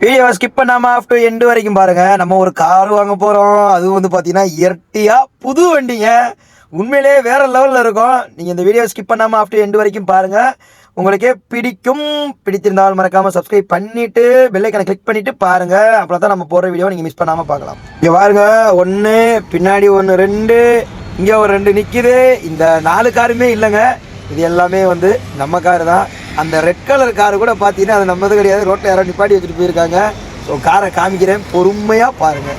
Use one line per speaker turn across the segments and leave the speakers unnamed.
வீடியோவை ஸ்கிப் பண்ணாம ஆஃப் டு எண்டு வரைக்கும் பாருங்க. நம்ம ஒரு கார் வாங்க போறோம். அதுவும் வந்து பாத்தீங்கன்னா எர்டியா புது வண்டிங்க. உண்மையிலேயே வேற லெவல்ல இருக்கும். நீங்க இந்த வீடியோ ஸ்கிப் பண்ணாம ஆஃப் டு எண்டு வரைக்கும் பாருங்க. உங்களுக்கே பிடிக்கும். பிடித்திருந்தால் மறக்காம சப்ஸ்கிரைப் பண்ணிட்டு பெல்லைக்கனை கிளிக் பண்ணிட்டு பாருங்க. அப்புறம் தான் நம்ம போற வீடியோ நீங்க மிஸ் பண்ணாம பார்க்கலாம். இங்க பாருங்க. ஒன்று பின்னாடி ஒன்று ரெண்டு. இங்க ஒரு ரெண்டு நிக்குது. இந்த நாலு காருமே இல்லைங்க. இது எல்லாமே வந்து நம்ம காரு தான். அந்த ரெட் கலர் காரு கூட பார்த்தீங்கன்னா அது நம்மது கிடையாது. ரோட்டில் யாரோ நிப்பாட்டி வச்சுட்டு போயிருக்காங்க. ஸோ காரை காமிக்கிறேன். பொறுமையாக பாருங்கள்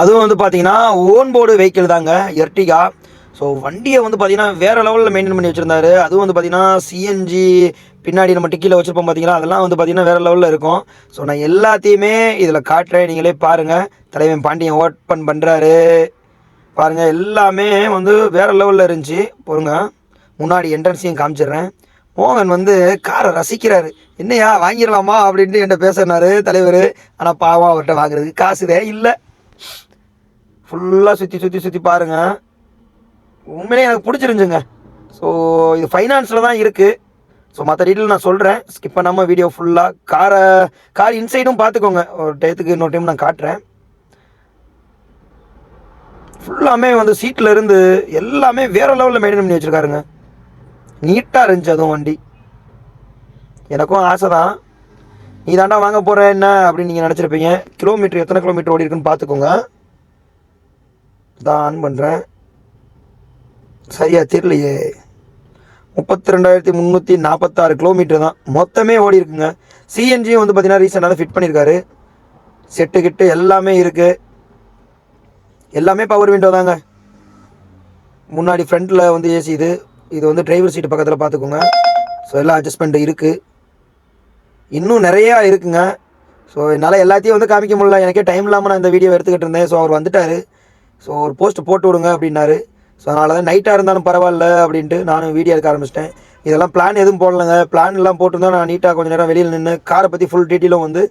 அதுவும் வந்து பார்த்தீங்கன்னா ஓன் போர்டு வெஹிக்கிள் தாங்க. எர்டிகா ஸோ வண்டியை வந்து பார்த்தீங்கன்னா வேறு லெவலில் மெயின்டைன் பண்ணி வச்சுருந்தாரு. அதுவும் வந்து பார்த்தீங்கன்னா சிஎன்ஜி பின்னாடி நம்ம டிக்கியில் வச்சுருப்போம் பார்த்தீங்கன்னா அதெல்லாம் வந்து பார்த்தீங்கன்னா வேறு லெவலில் இருக்கும். ஸோ நான் எல்லாத்தையுமே இதில் காட்டுறேன். நீங்களே பாருங்கள் தலைவன் பாண்டியன் ஓப்பன் பண்ணுறாரு பாருங்கள் எல்லாமே வந்து வேறு லெவலில் இருந்துச்சு. பொறுங்க. முன்னாடி என்ட்ரன்ஸையும் காமிச்சிடுறேன். மோகன் வந்து காரை ரசிக்கிறாரு. என்னையா வாங்கிடலாமா? அப்படின்ட்டு என்கிட்ட பேசுனாரு தலைவர். ஆனால் பாவம் அவர்கிட்ட வாங்குறதுக்கு காசுதே இல்லை. ஃபுல்லாக சுற்றி சுற்றி சுற்றி பாருங்கள் உண்மையிலே எனக்கு பிடிச்சிருந்துச்சுங்க. ஸோ இது ஃபைனான்ஸில் தான் இருக்குது ஸோ மற்ற டீட்டெயில் நான் சொல்கிறேன் ஸ்கிப் பண்ணாமல் வீடியோ ஃபுல்லாக காரை கார் இன்சைடும் பார்த்துக்கோங்க ஒரு டயத்துக்கு இன்னொரு டைம் நான் காட்டுறேன். ஃபுல்லாமே வந்து சீட்டில் இருந்து எல்லாமே வேறு லெவலில் மெயின்டைன் பண்ணி வச்சுருக்காருங்க. நீட்டாக இருந்துச்சு அதுவும் வண்டி. எனக்கும் ஆசை தான் நீ தாண்டா வாங்க போகிற என்ன அப்படின்னு நீங்கள் நினச்சிருப்பீங்க. கிலோமீட்டர் எத்தனை கிலோமீட்டர் ஓடி இருக்குன்னு பார்த்துக்கோங்க தான் ஆன் பண்ணுறேன் சரியா தெரியலையே. முப்பத்தி ரெண்டாயிரத்தி முந்நூற்றி நாற்பத்தாறு கிலோமீட்டர் தான். மொத்தமே ஓடி இருக்குங்க. சிஎன்ஜியும் வந்து பார்த்தீங்கன்னா ரீசெண்டாக ஃபிட் பண்ணியிருக்காரு செட்டு கிட்டு எல்லாமே இருக்குது எல்லாமே பவர் விண்டோ தாங்க. முன்னாடி ஃப்ரண்ட்டில் வந்து ஏசி இது. இது வந்து டிரைவர் சீட்டு பக்கத்தில் பார்த்துக்கோங்க ஸோ எல்லாம் அட்ஜஸ்ட்மெண்ட் இருக்குது இன்னும் நிறையா இருக்குங்க. ஸோ என்னால் எல்லாத்தையும் வந்து காமிக்க முடியல. எனக்கே டைம் இல்லாமல் நான் இந்த வீடியோ எடுத்துக்கிட்டு இருந்தேன். ஸோ அவர் வந்துட்டார். ஸோ ஒரு போஸ்ட் போட்டு விடுங்க அப்படின்னாரு. ஸோ அதனால தான் நைட்டாக இருந்தாலும் பரவாயில்ல அப்படின்ட்டு நானும் வீடியோ எடுக்க ஆரம்பிச்சிட்டேன். இதெல்லாம் பிளான் எதுவும் போடலைங்க. பிளான் எல்லாம் போட்டிருந்தா நான் நீட்டாக கொஞ்சம் நேரம் வெளியில் நின்று காரை பற்றி ஃபுல் டீட்டெயிலும் வந்து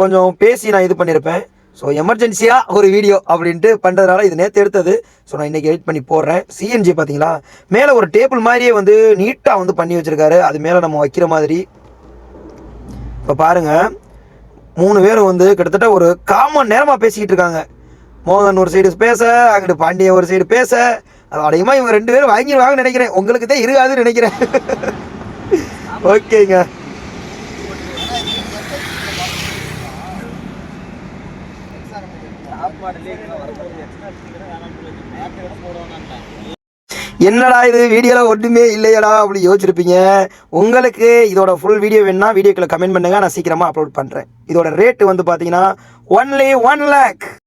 கொஞ்சம் பேசி நான் இது பண்ணியிருப்பேன் ஸோ எமர்ஜென்சியாக ஒரு வீடியோ அப்படின்ட்டு பண்ணுறதுனால இது நேற்று எடுத்தது. ஸோ நான் இன்றைக்கி எடிட் பண்ணி போடுறேன். சிஎன்ஜி பார்த்தீங்களா மேலே ஒரு டேபிள் மாதிரியே வந்து நீட்டாக வந்து பண்ணி வச்சுருக்காரு. அது மேலே நம்ம வைக்கிற மாதிரி. இப்போ பாருங்கள் மூணு பேரும் வந்து கிட்டத்தட்ட ஒரு காமன் நேரமாக பேசிக்கிட்டு இருக்காங்க. மோகன் ஒரு சைடு பேச அங்கிட்டு பாண்டியன் ஒரு சைடு பேச. அது இவங்க ரெண்டு பேரும் வாங்கிடுவாங்கன்னு நினைக்கிறேன். உங்களுக்கு தான் இருக்காதுன்னு நினைக்கிறேன். ஓகேங்க. என்னடா இது? வீடியோவில் ஒன்றுமே இல்லையடா அப்படி யோசிச்சிருப்பீங்க. உங்களுக்கு இதோட ஃபுல் வீடியோ வேணும்னா வீடியோக்குள்ள கமெண்ட் பண்ணுங்க. நான் சீக்கிரமாக அப்லோட் பண்ணுறேன் இதோட ரேட்டு வந்து பார்த்தீங்கன்னா ஒன்லி ஒன் லேக்